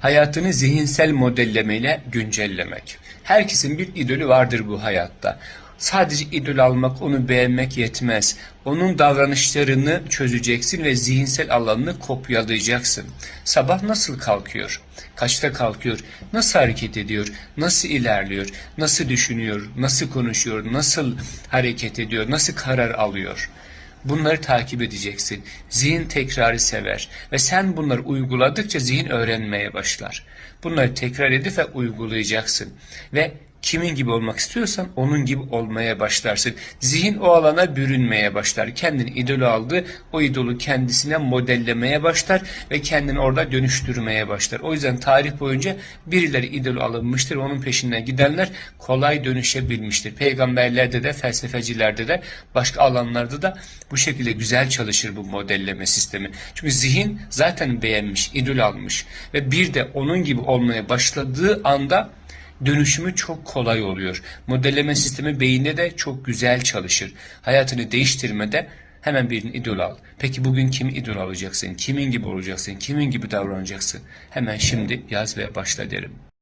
Hayatını zihinsel modellemeyle güncellemek. Herkesin bir idolü vardır bu hayatta. Sadece idol almak, onu beğenmek yetmez. Onun davranışlarını çözeceksin ve zihinsel alanını kopyalayacaksın. Sabah nasıl kalkıyor? Kaçta kalkıyor? Nasıl hareket ediyor? Nasıl ilerliyor? Nasıl düşünüyor? Nasıl konuşuyor? Nasıl hareket ediyor? Nasıl karar alıyor? Bunları takip edeceksin. Zihin tekrarı sever ve sen bunları uyguladıkça zihin öğrenmeye başlar. Bunları tekrar edip ve uygulayacaksın. Ve kimin gibi olmak istiyorsan onun gibi olmaya başlarsın. Zihin o alana bürünmeye başlar. Kendini idol aldı, o idolu kendisine modellemeye başlar ve kendini orada dönüştürmeye başlar. O yüzden tarih boyunca birileri idol alınmıştır, onun peşinden gidenler kolay dönüşebilmiştir. Peygamberlerde de, felsefecilerde de, başka alanlarda da bu şekilde güzel çalışır bu modelleme sistemi. Çünkü zihin zaten beğenmiş, idol almış ve bir de onun gibi olmaya başladığı anda dönüşümü çok kolay oluyor. Modelleme sistemi beyinde de çok güzel çalışır. Hayatını değiştirmede hemen birini idol al. Peki bugün kimi idol alacaksın? Kimin gibi olacaksın? Kimin gibi davranacaksın? Hemen şimdi yaz ve başla derim.